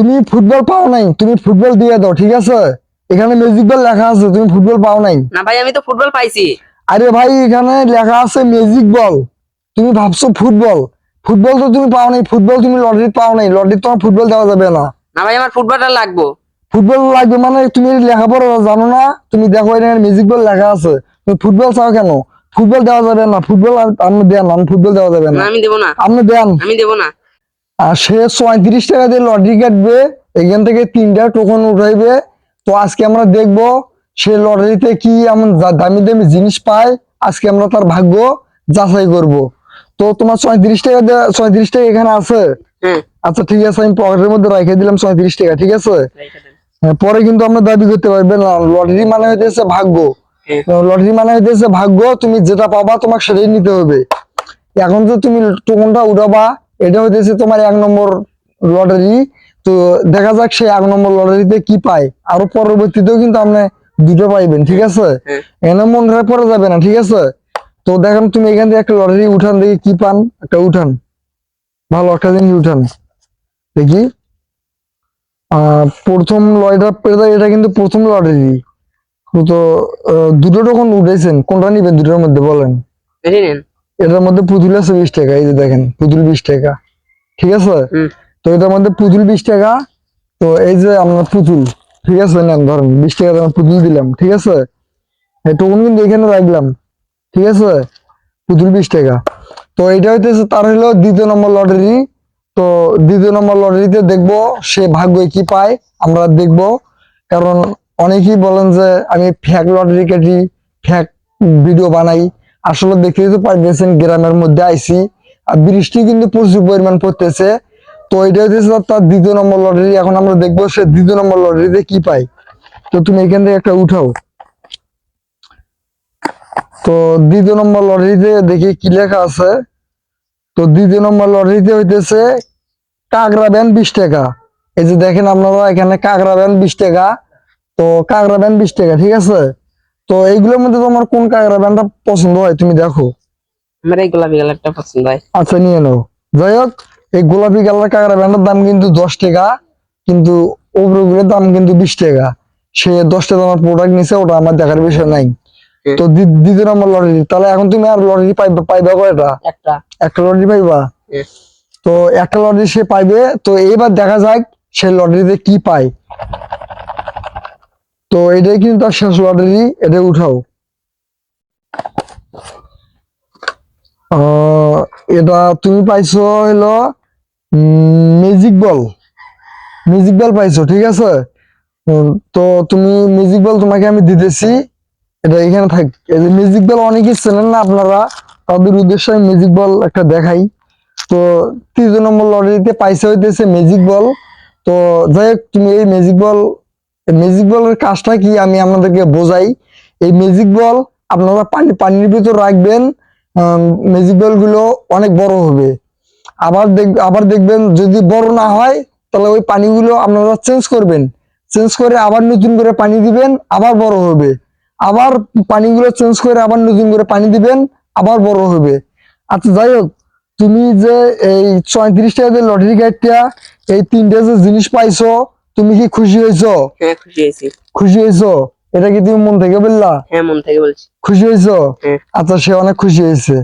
তুমি ফুটবল পাও নাই তুমি ফুটবল দিয়ে দাও ঠিক আছে? এখানে ম্যাজিক বল লেখা আছে তুমি ফুটবল পাও নাই। না ভাই আমি তো ফুটবল পাইছি। আরে ভাই এখানে লেখা আছে ম্যাজিক বল তুমি ভাবছ ফুটবল। ফুটবল তো তুমি পাও নাই ফুটবল তুমি লটারি পাও নাই লটারি তোমার ফুটবল দেওয়া যাবে না। না ভাই আমার ফুটবলটা লাগবো। ফুটবল লাগবে মানে তুমি লেখাপড়া জানো না তুমি দেখো এখানে ম্যাজিক বল লেখা আছে। তুমি ফুটবল চাও কেন? ফুটবল দেওয়া যাবে না ফুটবল আপনি দেন আমি ফুটবল দেওয়া যাবে না। না আমি দেবো না। আপনি দেন। আমি দেবো না। আর সে পঁয়ত্রিশ টাকা দিয়ে লটারি কাটবে এখান থেকে তিনটা টোকন উঠাইবে। তো আজকে আমরা দেখব সে লটারিতে কি এমন দামি দামি জিনিস পায়। আজকে আমরা তার ভাগ্য যাচাই করব। তো তোমার পঁয়ত্রিশ টাকা পঁয়ত্রিশ টাকা এখানে আছে? আচ্ছা ঠিক আছে আমি পকেটের মধ্যে রেখে দিলাম পঁয়ত্রিশ টাকা ঠিক আছে? হ্যাঁ, পরে কিন্তু আমরা দাবি করতে পারবে না। লটারি মানে হইতেছে ভাগ্য। লটারি মানে হইতেছে ভাগ্য তুমি যেটা পাবা তোমাকে সেটাই নিতে হবে। এখন যে তুমি টোকনটা উঠাবা এটা হইতেছে তোমার এক নম্বর লটারি তো দেখা যাক সে এক নম্বর লটারিতে কি পায়। আরও পরবর্তীতেও কিন্তু আপনি দুটো পাইবেন ঠিক আছে? হ্যাঁ। এনে মন করা যাবে না ঠিক আছে? তো দেখেন তুমি এখান থেকে একটা লটারি উঠান দেখি কি পান। একটা উঠান। ভালো একটা জিনিস উঠান। দেখি। আহ, প্রথম লটারি এটা কিন্তু প্রথম লটারি তো দুটো টোকন উঠেছেন? কোনটা নিবেন দুটোর মধ্যে বলেন। এটার মধ্যে পুতুল আছে বিশ টাকা এই যে দেখেন পুতুল বিশ টাকা। ঠিক আছে? তো এটার মধ্যে পুতুল বিশ টাকা তো এই যে আপনার পুতুল ঠিক আছে? নেন ধরেন বিশ টাকা আমরা পুতুল দিলাম ঠিক আছে? টোকন কিন্তু এখানে রাখলাম ঠিক আছে? পুতুল বিশ টাকা। তো এটা হইতেছে তার হলো দ্বিতীয় নম্বর লটারি তো দ্বিতীয় নম্বর লটারিতে দেখব সে ভাগ্যে কি পায় আমরা দেখব। কারণ অনেকেই বলেন যে আমি ফ্যাক লটারি কাটি ফ্যাক ভিডিও বানাই আসলে দেখতেই তো পারতেছেন, গ্রামের মধ্যে আইসি আর বৃষ্টি কিন্তু প্রচুর পরিমাণ পড়তেছে। তো এটা হচ্ছে তার দ্বিতীয় নম্বর লটারি এখন আমরা দেখব সে দ্বিতীয় নম্বর লটারিতে কি পায়। তো তুমি এখান থেকে একটা উঠাও। তো দ্বিতীয় নম্বর লটারিতে দেখি কি লেখা আছে। তো দ্বিতীয় নম্বর লটারিতে হইতেছে কাকড়া ব্যান বিশ টাকা। এই যে দেখেন আপনারা এখানে কাকড়া ব্যান বিশ টাকা। তো কাকড়া ব্যান বিশ টাকা, ঠিক আছে? তো এইগুলোর মধ্যে তোমার কোন কাকড়া ব্যান্ডটা পছন্দ হয় তুমি দেখো। আমার এই গোলাপি কালারটা পছন্দ হয়। আচ্ছা নিয়ে নাও। যাই হোক এই গোলাপি কালার কাঁকড়া ব্যান্ডের দাম কিন্তু দশ টাকা কিন্তু ওগুলোর দাম কিন্তু বিশ টাকা। সে দশ টাকা আমার প্রোডাক্ট নিছে ওটা আমার দেখার বিষয় নাই। তো দ্বি- দ্বিতীয় নম্বর লটারি তাহলে এখন তুমি আর লটারি পাইবা পাইবা কয়টা? একটা। একটা লটারি পাইবা? তো একটা লটারি সে পাইবে। তো এইবার দেখা যাক সে লটারিতে কি পায়। তো এটাই কিন্তু তার শেষ লটারি এটা উঠাও। এটা তুমি পাইছো হলো মিউজিক বল মিউজিক বল পাইছো, ঠিক আছে? তো তুমি মিউজিক বল তোমাকে আমি দিতেছি। এটা এখানে থাক মিউজিক বল অনেকেই চেনেন না আপনারা, তাদের উদ্দেশ্যে মিউজিক বল একটা দেখাই। তো তৃতীয় নম্বর লটারিতে পাইসা হইতেছে ম্যাজিক বল তো যাই হোক, তুমি এই ম্যাজিক বল ম্যাজিক বলের কাজটা কি আমি আপনাদেরকে বোঝাই। এই ম্যাজিক বল আপনারা পানি পানির ভিতর রাখবেন ম্যাজিক বলগুলো অনেক বড় হবে। আবার দেখ আবার দেখবেন যদি বড় না হয়, তাহলে ওই পানিগুলো আপনারা চেঞ্জ করবেন। চেঞ্জ করে আবার নতুন করে পানি দিবেন, আবার বড় হবে। আবার পানিগুলো চেঞ্জ করে আবার নতুন করে পানি দিবেন, আবার বড় হবে। আচ্ছা যাই হোক, তুমি যে এই চৌত্রিশ টাকা লটারি কাটটা এই তিনটে যে জিনিস পাইছো তুমি কি খুশি হয়েছো? হ্যাঁ খুশি হয়েছি। খুশি হয়েছো? এটা কি তুমি মন থেকে বললা? হ্যাঁ মন থেকে বলছি। খুশি হয়েছো? হ্যাঁ। আচ্ছা সে অনেক খুশি হয়েছে।